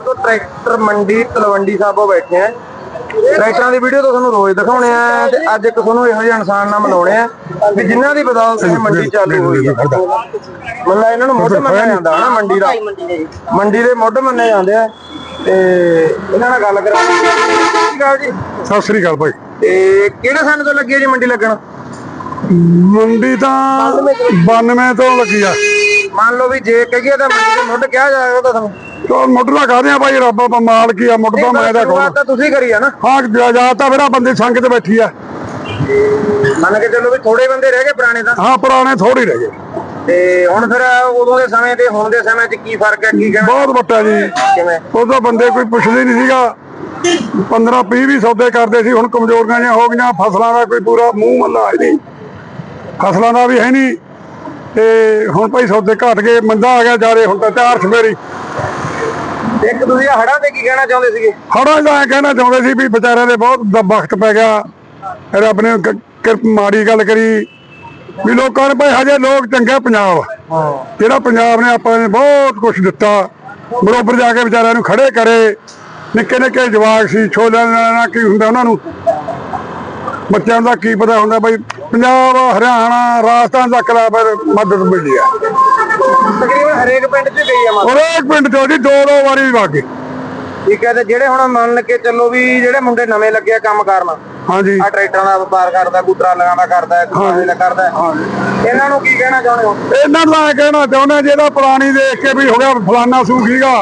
ਤੋਂ ਟਰੈਕਟਰ ਮੰਡੀ ਤਲਵੰਡੀ ਸਾਬੋ ਬੈਠੇ ਆ। ਟਰੈਕਟਰਾਂ ਦੀ ਵੀਡੀਓ ਤਾਂ ਤੁਹਾਨੂੰ ਰੋਜ਼ ਦਿਖਾਉਣੇ ਆ ਤੇ ਅੱਜ ਇੱਕ ਤੁਹਾਨੂੰ ਇਹੋ ਜਿਹੇ ਇਨਸਾਨ ਨਾਲ ਮਿਲਾਉਣੇ ਆ ਵੀ ਜਿਨ੍ਹਾਂ ਦੀ ਬਦੌਲਤ ਇਹ ਮੰਡੀ ਚਾਲੂ ਹੋਈ ਹੈ। ਮਤਲਬ ਇਹਨਾਂ ਨੂੰ ਮੁੱਢ ਮੰਨਿਆ ਜਾਂਦਾ ਹੈ ਨਾ ਮੰਡੀ ਦਾ। ਮੰਡੀ ਦੇ ਮੁੱਢ ਮੰਨੇ ਜਾਂਦੇ ਆ। ਤੇ ਇਹਨਾਂ ਨਾਲ ਗੱਲ ਕਰਾਂਗੇ ਸਤਿ ਸ਼੍ਰੀ ਅਕਾਲ ਜੀ ਸਤਿ ਸ੍ਰੀ ਅਕਾਲ ਭਾਈ। ਤੇ ਕਿਹੜੇ ਸਾਲ ਤੋਂ ਲੱਗੀ ਹੈ ਜੀ ਮੰਡੀ ਲੱਗਣ? ਮੰਡੀ ਤਾਂ 92 ਤੋਂ ਲੱਗੀ ਆ। ਮੰਨ ਲਓ ਵੀ ਜੇ ਕਹੀਏ ਤਾਂ ਮੰਡੀ ਦੇ ਮੁੱਢ ਕਿਹਾ ਜਾਏਗਾ ਤਾਂ ਤੁਹਾਨੂੰ। ਤੋਂ ਮੁੱਢਲਾ ਕਾਹਦੇ ਆ ਭਾਈ ਰੱਬ ਦਾ ਮਾਲ ਕੀ ਆ ਮੁੱਢ ਦਾ ਮੈਂ ਦਾ ਸ਼ੁਰੂਆਤ ਤਾਂ ਤੁਸੀਂ ਕਰੀ ਆ ਨਾ। ਹਾਂ ਜਾ ਤਾਂ ਮੇਰਾ ਬੰਦੇ ਸੰਗ ਤੇ ਬੈਠੀ ਆ। ਮੰਨ ਕੇ ਚੱਲੋ ਵੀ ਥੋੜੇ ਬੰਦੇ ਰਹਿ ਗਏ ਪੁਰਾਣੇ ਤਾਂ। ਹਾਂ ਪੁਰਾਣੇ ਥੋੜੀ ਰਹਿ ਗਏ। ਤੇ ਹੁਣ ਫਿਰ ਉਦੋਂ ਦੇ ਸਮੇਂ ਤੇ ਹੁਣ ਦੇ ਸਮੇਂ 'ਚ ਕੀ ਫ਼ਰਕ ਹੈ ਕੀ ਕਹਿਣਾ ਬਹੁਤ ਵੱਟਾ ਜੀ। ਕਿਵੇਂ? ਉਦੋਂ ਬੰਦੇ ਕੋਈ ਪੁੱਛਦੇ ਨਹੀਂ ਸੀਗਾ। 15 20 ਵੀ ਸੌਦੇ ਕਰਦੇ ਸੀ ਹੁਣ ਕਮਜ਼ੋਰੀਆਂ ਜਿਹੀਆਂ ਹੋ ਗਈਆਂ ਫਸਲਾਂ ਦਾ ਕੋਈ ਪੂਰਾ ਮੂੰਹ ਮੱਲਾ ਹੈ ਨਹੀਂ। ਫਸਲਾਂ ਦਾ ਵੀ ਹੈ ਨਹੀਂ। ਤੇ ਹੁਣ ਭਾਈ ਸੌਦੇ ਘਟ ਗਏ ਮੰਦਾ ਆ ਗਿਆ ਜਾਰੇ ਹੁਣ ਤਾਂ ਚਾਰ ਸਵੇਰੀ ਇੱਕ ਤੁਸੀਂ ਹੜਾਂ ਤੇ ਕੀ ਕਹਿਣਾ ਚਾਹੁੰਦੇ ਸੀਗੇ? ਹੜਾਂ ਦਾ ਇਹ ਕਹਿਣਾ ਚਾਹੁੰਦੇ ਸੀ ਵੀ ਵਿਚਾਰਿਆਂ ਦੇ ਬਹੁਤ ਦ- ਵਕਤ ਪੈ ਗਿਆ। ਰੱਬ ਨੇ ਕ- ਕਿਰਪ ਮਾੜੀ ਗੱਲ ਕਰੀ ਵੀ ਲੋਕਾਂ ਨੇ ਭਾਈ ਹਜੇ ਲੋਕ ਚੰਗੇ ਪੰਜਾਬ। ਜਿਹੜਾ ਪੰਜਾਬ ਨੇ ਆਪਾਂ ਨੇ ਬਹੁਤ ਕੁਝ ਦਿੱਤਾ। ਬਰੋਬਰ ਜਾ ਕੇ ਵਿਚਾਰਿਆਂ ਨੂੰ ਖੜੇ ਕਰੇ। ਨਿੱਕੇ ਨਿੱਕੇ ਜਵਾਕ ਸੀ, ਛੋਲਿਆਂ ਨਾਲ ਕੀ ਹੁੰਦਾ ਉਹਨਾਂ ਨੂੰ। ਬੱਚਿਆਂ ਦਾ ਕੀ ਪਤਾ ਹੁੰਦਾ ਬਈ ਪੰਜਾਬ, ਹਰਿਆਣਾ, ਰਾਜਸਥਾਨ ਤੱਕ ਦਾ ਫਿਰ ਮਦਦ ਮਿਲੀ ਆ। ਤਕਰੀਬਨ ਹਰੇਕ ਪਿੰਡ 'ਚ ਗਈ ਆ ਮਦਦ ਹਰੇਕ ਪਿੰਡ ਚੋਂ ਜੀ ਦੋ ਦੋ ਵਾਰੀ ਵਾਗੇ। ਠੀਕ ਹੈ ਤੇ ਜਿਹੜੇ ਹੁਣ ਮੰਨ ਕੇ ਚੱਲੋ ਵੀ ਜਿਹੜੇ ਮੁੰਡੇ ਨਵੇਂ ਲੱਗੇ ਆ ਕੰਮ ਕਰਨ ਹਾਂਜੀ। ਆ ਟਰੈਕਟਰਾਂ ਦਾ ਵਪਾਰ ਕਰਦਾ ਕੂਤਰਾ ਲਗਾਉਂਦਾ ਕਰਦਾ ਕੁਆਰੇ ਦਾ ਕਰਦਾ। ਇਹਨਾਂ ਨੂੰ ਕੀ ਕਹਿਣਾ ਚਾਹੁੰਦੇ ਹੋ? ਇਹਨਾਂ ਨੂੰ ਇਹ ਕਹਿਣਾ ਚਾਹੁੰਦੇ ਜਿਹਦਾ ਪੁਰਾਣੀ ਦੇਖ ਕੇ ਵੀ ਹੋ ਗਿਆ ਫਲਾਨਾ ਸੂ ਸੀਗਾ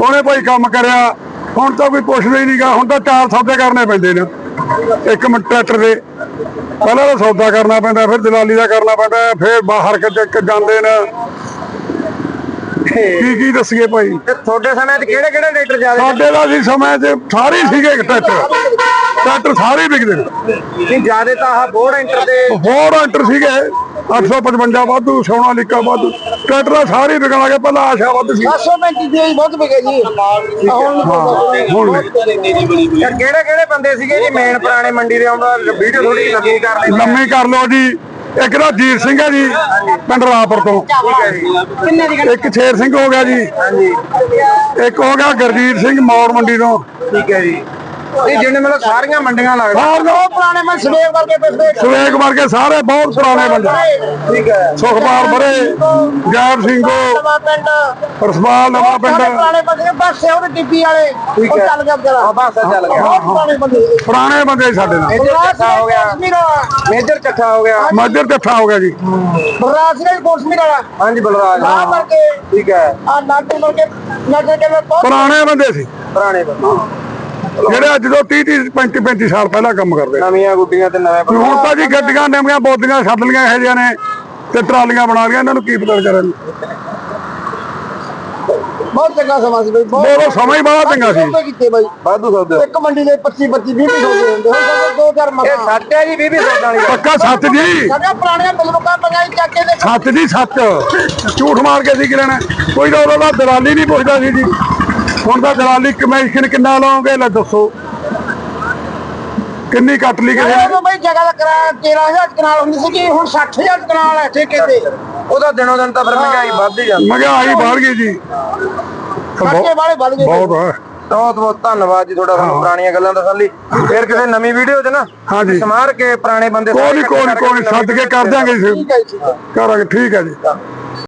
ਉਹਨੇ ਭਾਈ ਕੰਮ ਕਰਿਆ। ਹੁਣ ਤਾਂ ਕੋਈ ਪੁੱਛਦਾ ਹੀ ਨਹੀਂਗਾ ਹੁਣ ਤਾਂ ਚਾਰ ਸੌਦੇ ਕਰਨੇ ਪੈਂਦੇ ਨੇ। ਇੱਕ ਮਿੰਟ ਟਰੈਕਟਰ ਦੇ। ਪਹਿਲਾਂ ਤਾਂ ਸੌਦਾ ਕਰਨਾ ਪੈਂਦਾ ਫਿਰ ਦਲਾਲੀ ਦਾ ਕਰਨਾ ਪੈਂਦਾ ਫਿਰ ਬਾਹਰ ਕਿਤੇ ਜਾਂਦੇ ਨੇ। ਕੀ ਕੀ ਦੱਸੀਏ ਭਾਈ? ਤੇ ਤੁਹਾਡੇ ਸਮੇਂ 'ਚ ਕਿਹੜੇ ਕਿਹੜੇ ਟਰੈਕਟਰ ਜ਼ਿਆਦਾ ਸਾਡੇ ਦਾ ਸੀ ਸਮੇਂ 'ਚ ਸਾਰੇ ਹੀ ਸੀਗੇ ਟਰੈਕਟਰ। ਟਰੈਕਟਰ ਸਾਰੇ ਹੀ ਵਿਕਦੇ ਨੇ। ਨਹੀਂ ਜ਼ਿਆਦਾ ਤਾਂ ਆਹ ਬੋਰਡ ਐਂਟਰ ਦੇ ਹੋਰ ਐਂਟਰ ਸੀਗੇ। 855 ਵਾਧੂ ਸੋਨਾ ਲਿਕਾ ਵਾਧੂ। ਟਰੈਕਟਰ ਸਾਰੇ ਵਿਕਣ ਲੱਗੇ ਪਹਿਲਾਂ ਆਸ਼ਾ ਵੱਧ ਸੀ। 735 ਦੀ ਬਹੁਤ ਵਿਕੇ ਜੀ। ਹੁਣ ਕਿਹੜੇ ਕਿਹੜੇ ਬੰਦੇ ਸੀਗੇ ਜੀ ਮੇਨ ਪੁਰਾਣੇ ਮੰਡੀ ਦੇ ਆਉਂਦਾ ਵੀਡੀਓ ਥੋੜੀ ਲੰਮੀ ਕਰ ਲੈਂਦੇ ਲੰਮੀ ਕਰ ਲਓ ਜੀ। ਇੱਕ ਦਾ ਜੀਰ ਸਿੰਘ ਹੈ ਜੀ, ਪਿੰਡ ਰਾਪੁਰ ਤੋਂ। ਇੱਕ ਸ਼ੇਰ ਸਿੰਘ ਹੋ ਗਿਆ ਜੀ। ਇੱਕ ਹੋ ਗਿਆ ਗੁਰਜੀਤ ਸਿੰਘ ਮੌੜ ਮੰਡੀ ਤੋਂ। ਠੀਕ ਹੈ ਜੀ। ਇਹ ਜਿਹਨੇ ਮਤਲਬ ਸਾਰੀਆਂ ਮੰਡੀਆਂ ਲੱਗਦਾ ਬਾਹਰ ਲੋ ਪੁਰਾਣੇ ਮੈਂ ਸਵੇਰ ਕਰਕੇ ਪਿਛਲੇ ਸਵੇਗ ਵਰਗੇ ਸਾਰੇ ਬਹੁਤ ਪੁਰਾਣੇ ਬੰਦੇ ਠੀਕ ਹੈ। ਸੁਖਪਾਲ ਬਰੇ ਜੈਬ ਸਿੰਘੋ ਨਵਾਂ ਪਿੰਡ। ਰਸਪਾਲ ਨਵਾਂ ਪਿੰਡ। ਸਾਰੇ ਪੁਰਾਣੇ ਬੰਦੇ ਬਸ ਹੈ ਉਹਦੇ ਟਿੱਬੀ ਵਾਲੇ। ਉਹ ਹੈ। ਚੱਲ ਗਿਆ ਆ ਬਸ ਚੱਲ ਗਿਆ। ਪੁਰਾਣੇ ਬੰਦੇ ਪੁਰਾਣੇ ਬੰਦੇ ਸਾਡੇ ਨਾਲ। ਮੇਜਰ ਚੱਠਾ ਹੋ ਗਿਆ। ਮੇਜਰ ਚੱਠਾ ਹੋ ਗਿਆ। ਮਾਜਰ ਇਕੱਠਾ ਹੋ ਗਿਆ ਜੀ। ਬਰਾਸ ਨੇ ਕੋਸਮੀਰ ਵਾਲਾ। ਹਾਂਜੀ ਬਲਰਾਜ। ਆ ਕਰਕੇ। ਠੀਕ ਹੈ। ਆ ਨਾਟੂ ਕਰਕੇ ਨਾਟੂ ਕੇ ਬਹੁਤ ਪੁਰਾਣੇ ਬੰਦੇ ਸੀ। ਪੁਰਾਣੇ ਬੰਦੇ ਜਿਹੜੇ ਅੱਜ ਤੋਂ 30 30 35 35 ਸਾਲ ਪਹਿਲਾਂ ਕੰਮ ਕਰਦੇ। ਨਵੀਆਂ ਗੁੱਡੀਆਂ ਤੇ ਨਵੇਂ ਹੁਣ ਤਾਂ ਜੀ ਗੱਡੀਆਂ ਨਵੀਆਂ ਬੋਦੀਆਂ ਛੱਡ ਲੀਆਂ ਇਹੋ ਜਿਹੀਆਂ ਨੇ ਤੇ ਟਰਾਲੀਆਂ ਬਣਾ ਲਈਆਂ ਇਹਨਾਂ ਨੂੰ ਕੀ ਪਤਾ ਕਰਨ ਬਹੁਤ ਚੰਗਾ ਸਮਾਂ ਸੀ ਬਈ ਉਹ ਸਮਾਂ ਹੀ ਬੜਾ ਚੰਗਾ ਸੀ। ਕੀਤੇ ਬਾਈ। ਵਾਧੂ ਸੌਦੇ। ਇੱਕ ਮੰਡੀ ਦੇ 25 25 20 20 ਸੌਦੇ ਹੁੰਦੇ ਹੁਣ ਤਾਂ ਦੋ ਚਾਰ ਇਹ ਮਸਾਂ ਸੱਟ ਹੈ ਜੀ ਬੀਬੀ ਸੌਦਾਂ ਵਾਲੀ। ਪੱਕਾ ਸੱਚ ਜੀ। ਸਾਡਾ ਪੁਰਾਣੀਆਂ ਚੱਕ ਦੇ ਜੀ ਝੂਠ ਮਾਰ ਕੇ ਸੀ ਲੈਣਾ? ਕੋਈ ਤਾਂ ਉਹਦਾ ਦਲਾਲੀ ਨਹੀਂ ਪੁੱਛਦਾ ਸੀ ਜੀ। ਹੁਣ ਤਾਂ ਦਲਾਲੀ ਕਮਿਸ਼ਨ ਕਿੰਨਾ ਲਾਓਗੇ ਲੈ ਦੱਸੋ। ਕਿੰਨੀ ਕੱਟ ਲਈ ਕਿਸੇ ਨੇ ਉਦੋਂ ਬਈ ਜਗ੍ਹਾ ਦਾ ਕਿਰਾਇਆ 13000 ਕਨਾਲ ਹੁੰਦੀ ਸੀ ਹੁਣ 60000 ਕਨਾਲ ਹੈ ਠੇਕੇ ਤੇ। ਉਹਦਾ ਦਿਨੋਂ ਦਿਨ ਤਾਂ ਫਿਰ ਮਹਿੰਗਾਈ ਵੱਧ ਹੀ ਜਾਂਦੀ। ਮਹਿੰਗਾਈ ਵੱਧ ਗਈ ਜੀ। ਖਰਚੇ ਵਾਲੇ ਵੱਧ ਗਏ ਬਹੁਤ ਹੈ। ਬਹੁਤ ਬਹੁਤ ਧੰਨਵਾਦ ਜੀ ਤੁਹਾਡਾ ਸਾਨੂੰ ਪੁਰਾਣੀਆਂ ਗੱਲਾਂ ਦੱਸਣ ਲਈ। ਫਿਰ ਕਿਸੇ ਨਵੀਂ ਵੀਡੀਓ 'ਚ ਨਾ ਹਾਂਜੀ ਸਮਾਰ ਕੇ ਪੁਰਾਣੇ ਬੰਦੇ ਕੋਈ ਕੋਈ ਨੀ, ਕੋਈ ਨੀ, ਸੱਦ ਕੇ ਕਰ ਦਿਆਂਗੇ ਜੀ। ਠੀਕ ਹੈ ਜੀ ਕਰਾਂਗੇ ਠੀਕ ਹੈ ਜੀ।